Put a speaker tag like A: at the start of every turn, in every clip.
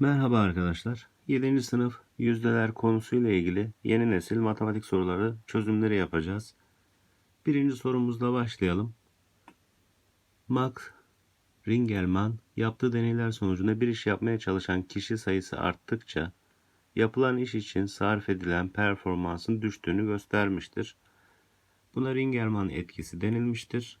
A: Merhaba arkadaşlar. 7. sınıf yüzdeler konusuyla ilgili yeni nesil matematik soruları çözümleri yapacağız. Birinci sorumuzla başlayalım. Max Ringelmann yaptığı deneyler sonucunda bir iş yapmaya çalışan kişi sayısı arttıkça yapılan iş için sarf edilen performansın düştüğünü göstermiştir. Buna Ringelmann etkisi denilmiştir.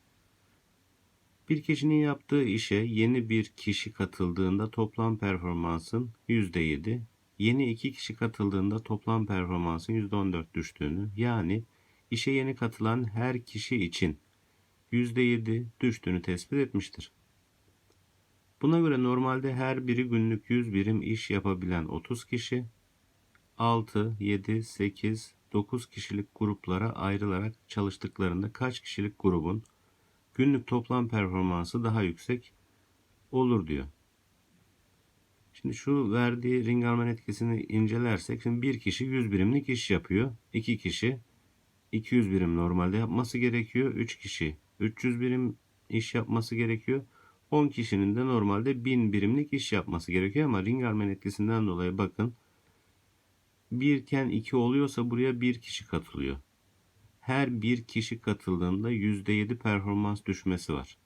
A: Bir kişinin yaptığı işe yeni bir kişi katıldığında toplam performansın %7, yeni iki kişi katıldığında toplam performansın %14 düştüğünü, yani işe yeni katılan her kişi için %7 düştüğünü tespit etmiştir. Buna göre normalde her biri günlük 100 birim iş yapabilen 30 kişi, 6, 7, 8, 9 kişilik gruplara ayrılarak çalıştıklarında kaç kişilik grubun günlük toplam performansı daha yüksek olur diyor. Şimdi şu verdiği Ringelmann etkisini incelersek şimdi bir kişi 100 birimlik iş yapıyor. 2 kişi 200 birim normalde yapması gerekiyor. 3 kişi 300 birim iş yapması gerekiyor. 10 kişinin de normalde 1000 birimlik iş yapması gerekiyor ama Ringelmann etkisinden dolayı bakın 1 iken 2 oluyorsa buraya 1 kişi katılıyor her bir kişi katıldığında %7 performans düşmesi var.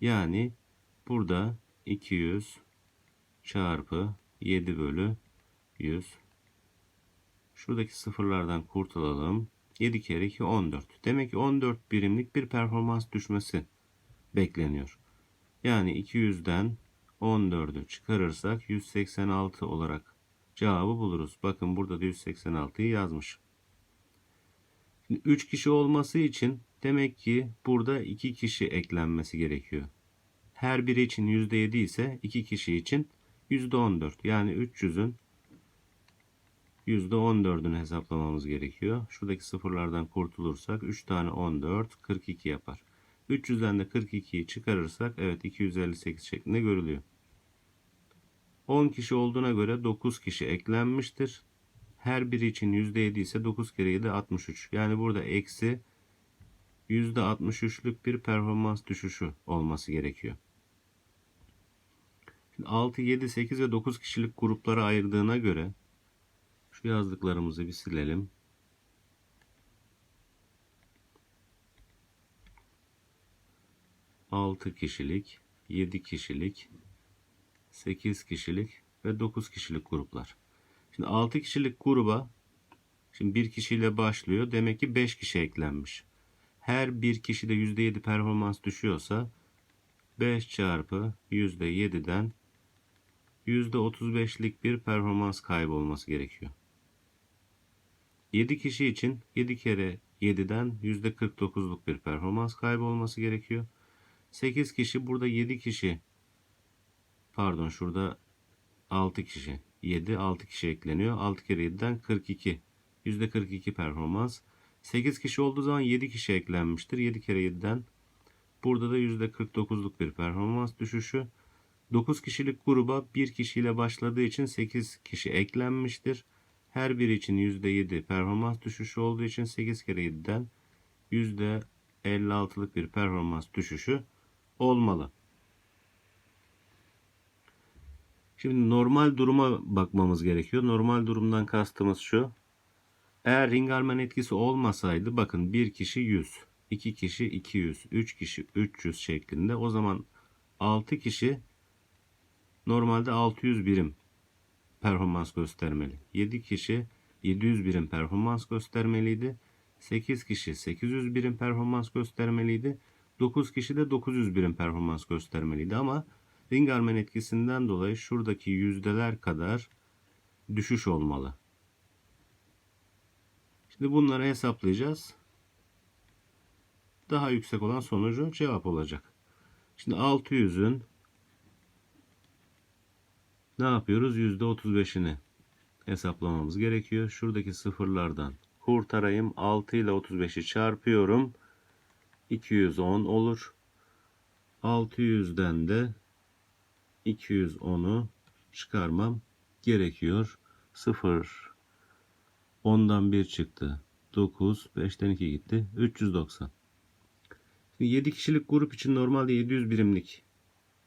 A: Yani burada 200 çarpı 7 bölü 100. Şuradaki sıfırlardan kurtulalım. 7 kere 2 14. Demek ki 14 birimlik bir performans düşmesi bekleniyor. Yani 200'den 14'ü çıkarırsak 186 olarak cevabı buluruz. Bakın burada da 186'yı yazmış. 3 kişi olması için demek ki burada 2 kişi eklenmesi gerekiyor. Her biri için %7 ise 2 kişi için %14. Yani 300'ün %14'ünü hesaplamamız gerekiyor. Şuradaki sıfırlardan kurtulursak 3 tane 14 42 yapar. 300'den de 42'yi çıkarırsak evet 258 şeklinde görülüyor. 10 kişi olduğuna göre 9 kişi eklenmiştir. Her biri için %7 ise 9 kere 7 63. Yani burada eksi %63'lük bir performans düşüşü olması gerekiyor. Şimdi 6, 7, 8 ve 9 kişilik gruplara ayırdığına göre şu yazdıklarımızı bir silelim. Altı kişilik, 7 kişilik, 8 kişilik ve 9 kişilik gruplar. Şimdi 6 kişilik gruba şimdi bir kişiyle başlıyor. Demek ki 5 kişi eklenmiş. Her bir kişide %7 performans düşüyorsa 5 çarpı %7'den %35'lik bir performans kaybı olması gerekiyor. 7 kişi için 7 kere 7'den %49'luk bir performans kaybı olması gerekiyor. 8 kişi burada 7 kişi pardon şurada 6 kişi 7 6 kişi ekleniyor. 6 kere 7'den 42. %42 performans. 8 kişi olduğu zaman 7 kişi eklenmiştir. 7 kere 7'den burada da %49'luk bir performans düşüşü. 9 kişilik gruba 1 kişiyle başladığı için 8 kişi eklenmiştir. Her biri için %7 performans düşüşü olduğu için 8 kere 7'den %56'lık bir performans düşüşü olmalı. Şimdi normal duruma bakmamız gerekiyor. Normal durumdan kastımız şu. Eğer Ringelmann etkisi olmasaydı bakın bir kişi 100, 2 kişi 200, 3 kişi 300 şeklinde o zaman 6 kişi normalde 600 birim performans göstermeli. 7 kişi 700 birim performans göstermeliydi. 8 kişi 800 birim performans göstermeliydi. 9 kişi de 900 birim performans göstermeliydi ama Ringelmann etkisinden dolayı şuradaki yüzdeler kadar düşüş olmalı. Şimdi bunları hesaplayacağız. Daha yüksek olan sonucu cevap olacak. Şimdi 600'ün ne yapıyoruz? %35'ini hesaplamamız gerekiyor. Şuradaki sıfırlardan kurtarayım. 6 ile 35'i çarpıyorum. 210 olur. 600'den de 210'u çıkarmam gerekiyor. 0 10'dan 1 çıktı. 9 5'ten 2 gitti. 390. Şimdi 7 kişilik grup için normalde 700 birimlik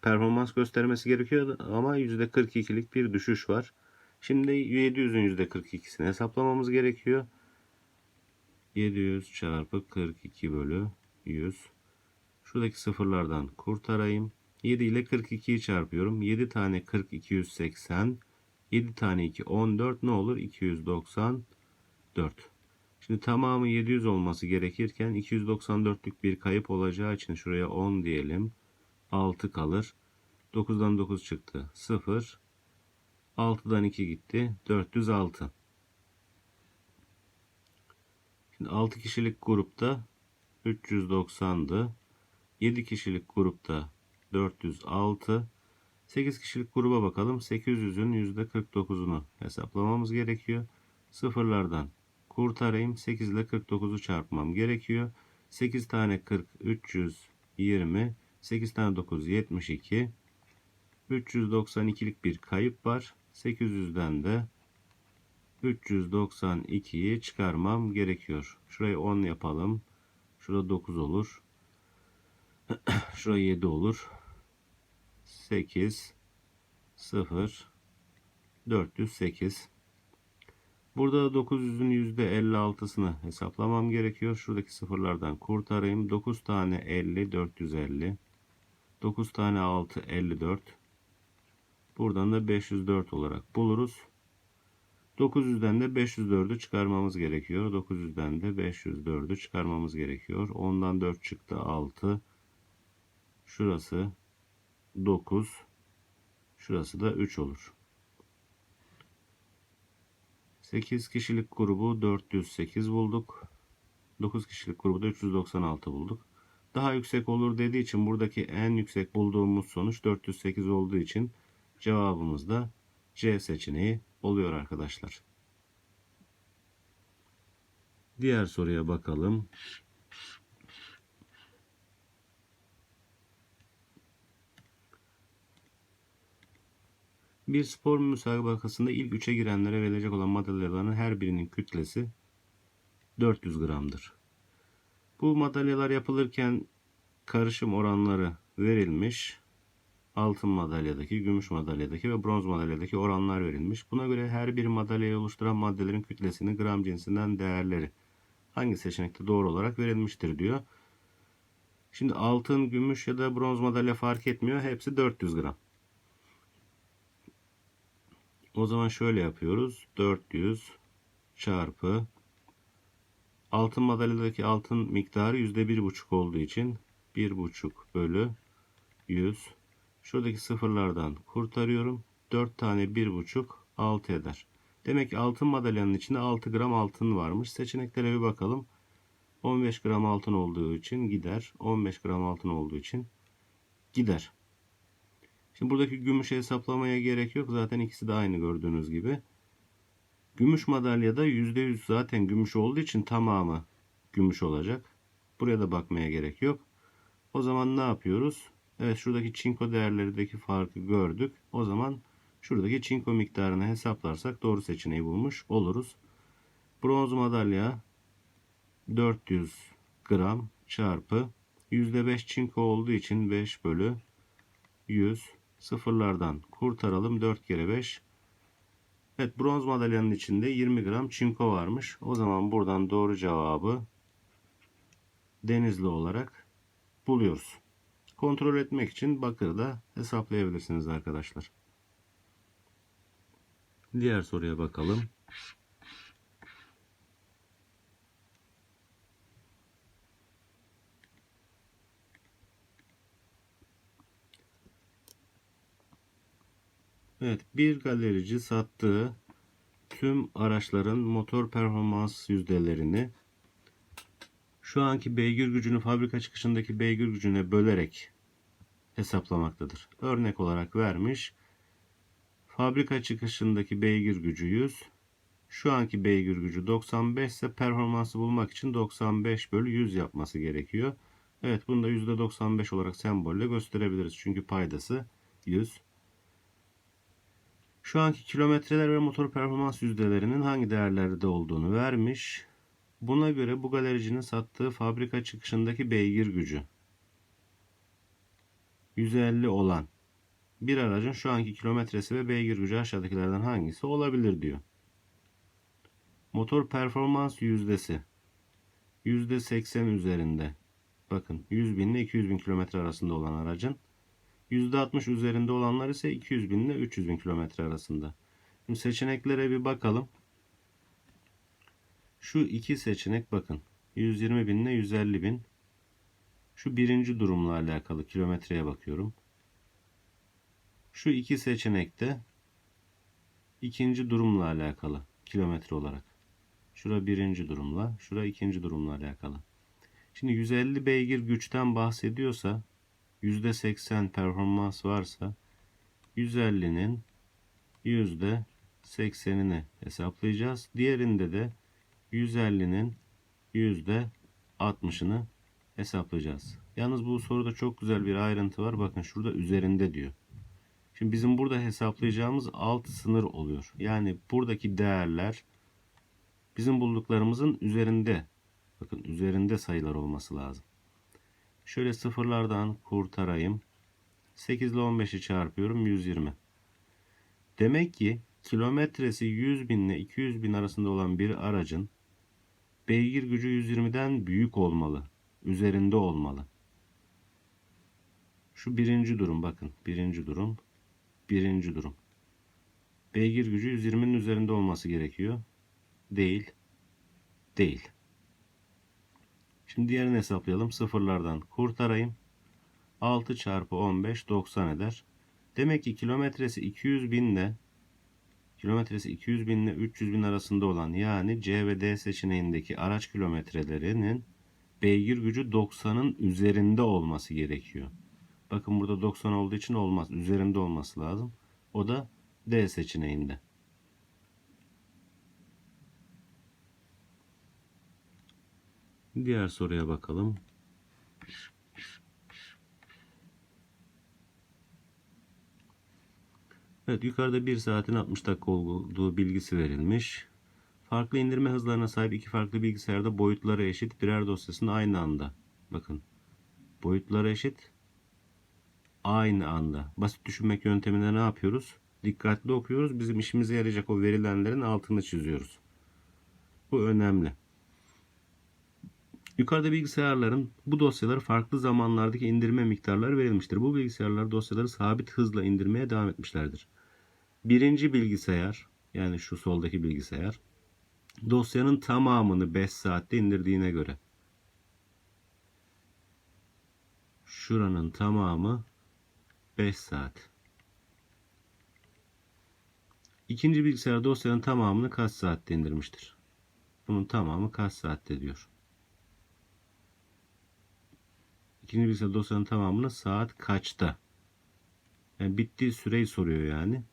A: performans göstermesi gerekiyor ama %42'lik bir düşüş var. Şimdi 700'ün %42'sini hesaplamamız gerekiyor. 700 çarpı 42 bölü 100. Şuradaki sıfırlardan kurtarayım. 7 ile 42'yi çarpıyorum. 7 tane 40 280. 7 tane 2 14 ne olur? 294. Şimdi tamamı 700 olması gerekirken 294'lük bir kayıp olacağı için şuraya 10 diyelim. 6 kalır. 9'dan 9 çıktı. 0. 6'dan 2 gitti. 406. Şimdi 6 kişilik grupta 390'dı. 7 kişilik grupta 406. 8 kişilik gruba bakalım. 800'ün %49'unu hesaplamamız gerekiyor. Sıfırlardan kurtarayım. 8 ile 49'u çarpmam gerekiyor. 8 tane 40 320. 8 tane 9 72. 392'lik bir kayıp var. 800'den de 392'yi çıkarmam gerekiyor. Şurayı 10 yapalım. Şurada 9 olur. Şuraya 7 olur. 8 0 408 Burada 900'ün %56'sını hesaplamam gerekiyor. Şuradaki sıfırlardan kurtarayım. 9 tane 50 450 9 tane 6 54 Buradan da 504 olarak buluruz. 900'den de 504'ü çıkarmamız gerekiyor. 900'den de 504'ü çıkarmamız gerekiyor. 10'dan 4 çıktı 6. Şurası 9. Şurası da 3 olur. 8 kişilik grubu 408 bulduk. 9 kişilik grubu da 396 bulduk. Daha yüksek olur dediği için buradaki en yüksek bulduğumuz sonuç 408 olduğu için cevabımız da C seçeneği oluyor arkadaşlar. Diğer soruya bakalım. Bir spor müsabakasında ilk üçe girenlere verilecek olan madalyaların her birinin kütlesi 400 gramdır. Bu madalyalar yapılırken karışım oranları verilmiş. Altın madalyadaki, gümüş madalyadaki ve bronz madalyadaki oranlar verilmiş. Buna göre her bir madalyayı oluşturan maddelerin kütlesini gram cinsinden değerleri hangi seçenekte doğru olarak verilmiştir diyor. Şimdi altın, gümüş ya da bronz madalya fark etmiyor. Hepsi 400 gram. O zaman şöyle yapıyoruz. 400 çarpı altın madalyadaki altın miktarı %1,5 olduğu için 1,5 bölü 100. Şuradaki sıfırlardan kurtarıyorum. 4 tane 1,5 6 eder. Demek ki altın madalyanın içinde 6 gram altın varmış. Seçeneklere bir bakalım. 15 gram altın olduğu için gider. 15 gram altın olduğu için gider. Şimdi buradaki gümüşü hesaplamaya gerek yok. Zaten ikisi de aynı gördüğünüz gibi. Gümüş madalyada %100 zaten gümüş olduğu için tamamı gümüş olacak. Buraya da bakmaya gerek yok. O zaman ne yapıyoruz? Evet şuradaki çinko değerlerindeki farkı gördük. O zaman şuradaki çinko miktarını hesaplarsak doğru seçeneği bulmuş oluruz. Bronz madalya 400 gram çarpı %5 çinko olduğu için 5 bölü 100 sıfırlardan kurtaralım. 4 kere 5 Evet bronz madalyanın içinde 20 gram çinko varmış. O zaman buradan doğru cevabı denizli olarak buluyoruz. Kontrol etmek için bakır da hesaplayabilirsiniz arkadaşlar. Diğer soruya bakalım. Evet, bir galerici sattığı tüm araçların motor performans yüzdelerini şu anki beygir gücünü fabrika çıkışındaki beygir gücüne bölerek hesaplamaktadır. Örnek olarak vermiş. Fabrika çıkışındaki beygir gücü 100. Şu anki beygir gücü 95 ise performansı bulmak için 95 bölü 100 yapması gerekiyor. Evet bunu da %95 olarak sembolle gösterebiliriz. Çünkü paydası 100. Şu anki kilometreler ve motor performans yüzdelerinin hangi değerlerde olduğunu vermiş. Buna göre bu galericinin sattığı fabrika çıkışındaki beygir gücü 150 olan bir aracın şu anki kilometresi ve beygir gücü aşağıdakilerden hangisi olabilir diyor. Motor performans yüzdesi %80 üzerinde. Bakın 100 bin ile 200 bin kilometre arasında olan aracın %60 üzerinde olanlar ise 200 bin ile 300 bin kilometre arasında. Şimdi seçeneklere bir bakalım. Şu iki seçenek bakın. 120 bin ile 150 bin. Şu birinci durumla alakalı kilometreye bakıyorum. Şu iki seçenekte ikinci durumla alakalı kilometre olarak. Şura birinci durumla, şura ikinci durumla alakalı. Şimdi 150 beygir güçten bahsediyorsa %80 performans varsa 150'nin %80'ini hesaplayacağız. Diğerinde de 150'nin %60'ını hesaplayacağız. Yalnız bu soruda çok güzel bir ayrıntı var. Bakın şurada üzerinde diyor. Şimdi bizim burada hesaplayacağımız alt sınır oluyor. Yani buradaki değerler bizim bulduklarımızın üzerinde. Bakın üzerinde sayılar olması lazım. Şöyle sıfırlardan kurtarayım. 8 ile 15'i çarpıyorum 120. Demek ki kilometresi 100 bin ile 200 bin arasında olan bir aracın beygir gücü 120'den büyük olmalı. Üzerinde olmalı. Şu birinci durum bakın. Birinci durum. Birinci durum. Beygir gücü 120'nin üzerinde olması gerekiyor. Değil. Değil. Şimdi diğerini hesaplayalım. Sıfırlardan kurtarayım. 6 çarpı 15 90 eder. Demek ki kilometresi 200 bin ile kilometresi 200 bin ile 300 bin arasında olan yani C ve D seçeneğindeki araç kilometrelerinin beygir gücü 90'ın üzerinde olması gerekiyor. Bakın burada 90 olduğu için olmaz. Üzerinde olması lazım. O da D seçeneğinde. Diğer soruya bakalım. Evet yukarıda 1 saatin 60 dakika olduğu bilgisi verilmiş. Farklı indirme hızlarına sahip iki farklı bilgisayarda boyutları eşit birer dosyasını aynı anda. Bakın boyutları eşit aynı anda. Basit düşünmek yönteminde ne yapıyoruz? Dikkatli okuyoruz. Bizim işimize yarayacak o verilenlerin altını çiziyoruz. Bu önemli. Yukarıda bilgisayarların bu dosyaları farklı zamanlardaki indirme miktarları verilmiştir. Bu bilgisayarlar dosyaları sabit hızla indirmeye devam etmişlerdir. Birinci bilgisayar yani şu soldaki bilgisayar dosyanın tamamını 5 saatte indirdiğine göre şuranın tamamı 5 saat. İkinci bilgisayar dosyanın tamamını kaç saatte indirmiştir? Bunun tamamı kaç saatte diyor. İkinci bilgisayar dosyanın tamamını saat kaçta? Yani bittiği süreyi soruyor yani.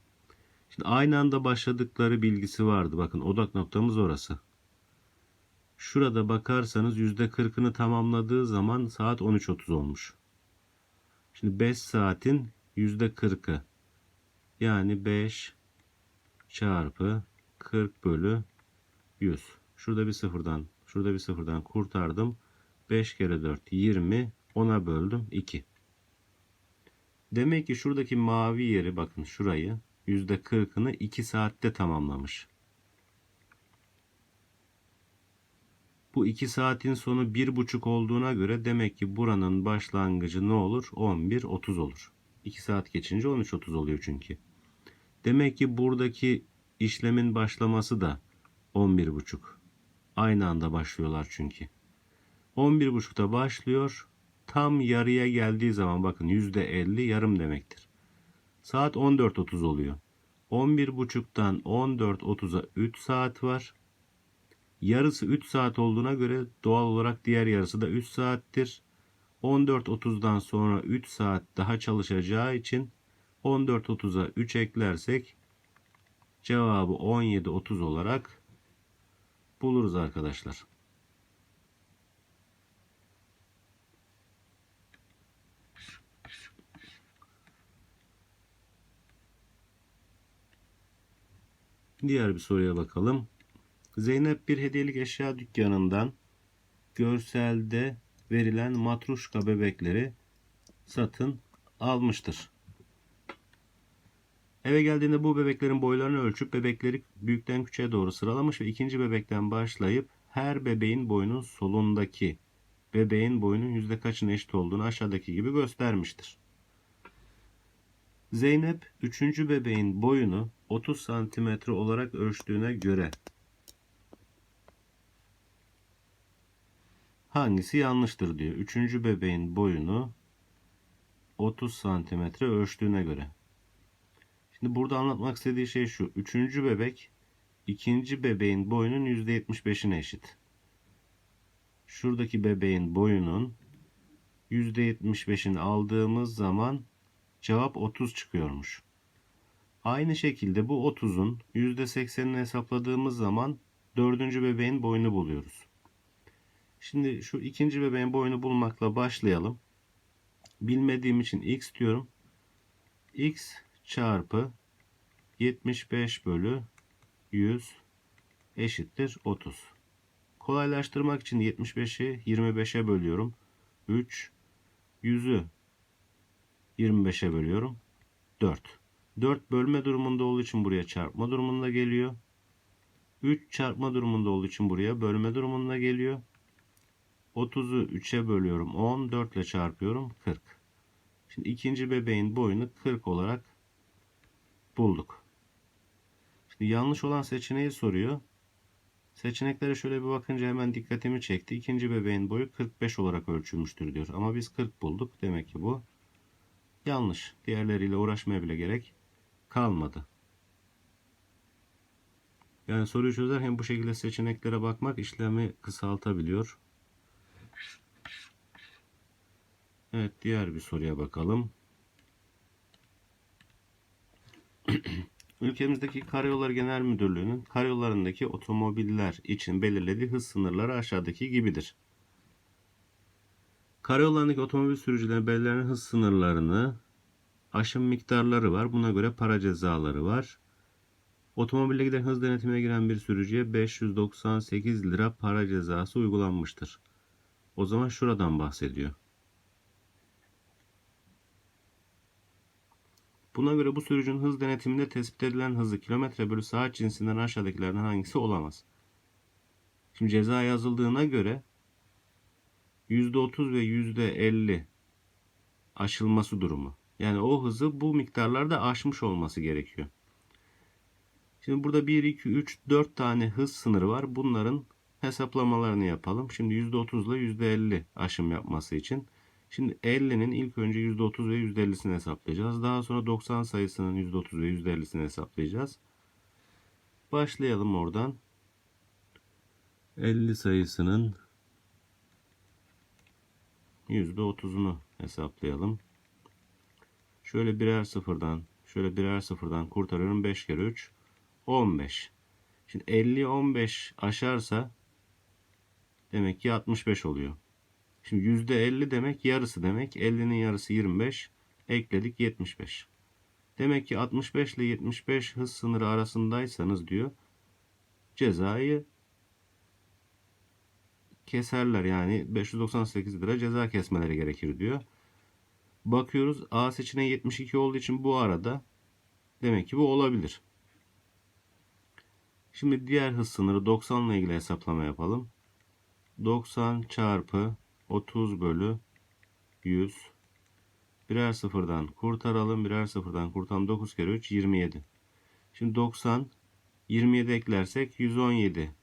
A: Şimdi aynı anda başladıkları bilgisi vardı. Bakın odak noktamız orası. Şurada bakarsanız %40'ını tamamladığı zaman saat 13.30 olmuş. Şimdi 5 saatin %40'ı yani 5 çarpı 40 bölü 100. Şurada bir sıfırdan şurada bir sıfırdan kurtardım. 5 kere 4 20 10'a böldüm 2. Demek ki şuradaki mavi yeri bakın şurayı %40'ını 2 saatte tamamlamış. Bu 2 saatin sonu 1,5 olduğuna göre demek ki buranın başlangıcı ne olur? 11.30 olur. 2 saat geçince 13.30 oluyor çünkü. Demek ki buradaki işlemin başlaması da 11.30. Aynı anda başlıyorlar çünkü. 11.30'da başlıyor. Tam yarıya geldiği zaman bakın %50 yarım demektir. Saat 14.30 oluyor. 11.30'dan 14.30'a 3 saat var. Yarısı 3 saat olduğuna göre doğal olarak diğer yarısı da 3 saattir. 14.30'dan sonra 3 saat daha çalışacağı için 14.30'a 3 eklersek cevabı 17.30 olarak buluruz arkadaşlar. Diğer bir soruya bakalım. Zeynep bir hediyelik eşya dükkanından görselde verilen matruşka bebekleri satın almıştır. Eve geldiğinde bu bebeklerin boylarını ölçüp bebekleri büyükten küçüğe doğru sıralamış ve ikinci bebekten başlayıp her bebeğin boyunun solundaki bebeğin boyunun yüzde kaçın eşit olduğunu aşağıdaki gibi göstermiştir. Zeynep 3. bebeğin boyunu 30 santimetre olarak ölçtüğüne göre hangisi yanlıştır diyor. 3. bebeğin boyunu 30 santimetre ölçtüğüne göre. Şimdi burada anlatmak istediği şey şu. 3. bebek ikinci bebeğin boyunun %75'ine eşit. Şuradaki bebeğin boyunun %75'ini aldığımız zaman cevap 30 çıkıyormuş. Aynı şekilde bu 30'un %80'ini hesapladığımız zaman dördüncü bebeğin boyunu buluyoruz. Şimdi şu ikinci bebeğin boyunu bulmakla başlayalım. Bilmediğim için x diyorum. x çarpı 75 bölü 100 eşittir 30. Kolaylaştırmak için 75'i 25'e bölüyorum. 3 100'ü 25'e bölüyorum. 4. 4 bölme durumunda olduğu için buraya çarpma durumunda geliyor. 3 çarpma durumunda olduğu için buraya bölme durumunda geliyor. 30'u 3'e bölüyorum. 10. 4 ile çarpıyorum. 40. Şimdi ikinci bebeğin boyunu 40 olarak bulduk. Şimdi yanlış olan seçeneği soruyor. Seçeneklere şöyle bir bakınca hemen dikkatimi çekti. İkinci bebeğin boyu 45 olarak ölçülmüştür diyor. Ama biz 40 bulduk. Demek ki bu yanlış. Diğerleriyle uğraşmaya bile gerek kalmadı. Yani soruyu çözerken bu şekilde seçeneklere bakmak işlemi kısaltabiliyor. Evet diğer bir soruya bakalım. Ülkemizdeki Karayolları Genel Müdürlüğü'nün karayollarındaki otomobiller için belirlediği hız sınırları aşağıdaki gibidir. Karayollarındaki otomobil sürücülerin belirlenen hız sınırlarını aşım miktarları var. Buna göre para cezaları var. Otomobille giden hız denetimine giren bir sürücüye 598 lira para cezası uygulanmıştır. O zaman şuradan bahsediyor. Buna göre bu sürücünün hız denetiminde tespit edilen hızı kilometre bölü saat cinsinden aşağıdakilerden hangisi olamaz? Şimdi ceza yazıldığına göre %30 ve %50 aşılması durumu. Yani o hızı bu miktarlarda aşmış olması gerekiyor. Şimdi burada 1, 2, 3, 4 tane hız sınırı var. Bunların hesaplamalarını yapalım. Şimdi %30 ile %50 aşım yapması için. Şimdi 50'nin ilk önce %30 ve %50'sini hesaplayacağız. Daha sonra 90 sayısının %30 ve %50'sini hesaplayacağız. Başlayalım oradan. 50 sayısının %30'unu hesaplayalım. Şöyle birer sıfırdan, şöyle birer sıfırdan kurtarıyorum. 5 kere 3, 15. Şimdi 50 15 aşarsa demek ki 65 oluyor. Şimdi %50 demek yarısı demek. 50'nin yarısı 25. Ekledik 75. Demek ki 65 ile 75 hız sınırı arasındaysanız diyor cezayı keserler yani 598 lira ceza kesmeleri gerekir diyor. Bakıyoruz A seçeneği 72 olduğu için bu arada demek ki bu olabilir. Şimdi diğer hız sınırı 90 ile ilgili hesaplama yapalım. 90 çarpı 30 bölü 100 birer sıfırdan kurtaralım. Birer sıfırdan kurtaralım. 9 kere 3 27. Şimdi 90 27 eklersek 117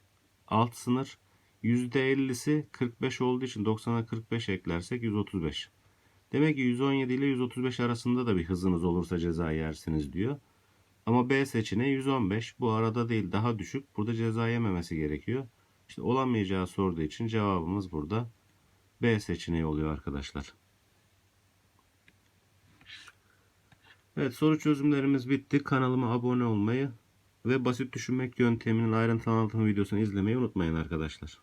A: alt sınır. %50'si 45 olduğu için 90'a 45 eklersek 135. Demek ki 117 ile 135 arasında da bir hızınız olursa ceza yersiniz diyor. Ama B seçeneği 115. Bu arada değil daha düşük. Burada ceza yememesi gerekiyor. İşte olamayacağı sorduğu için cevabımız burada B seçeneği oluyor arkadaşlar. Evet soru çözümlerimiz bitti. Kanalıma abone olmayı ve basit düşünmek yönteminin ayrıntılı anlatım videosunu izlemeyi unutmayın arkadaşlar.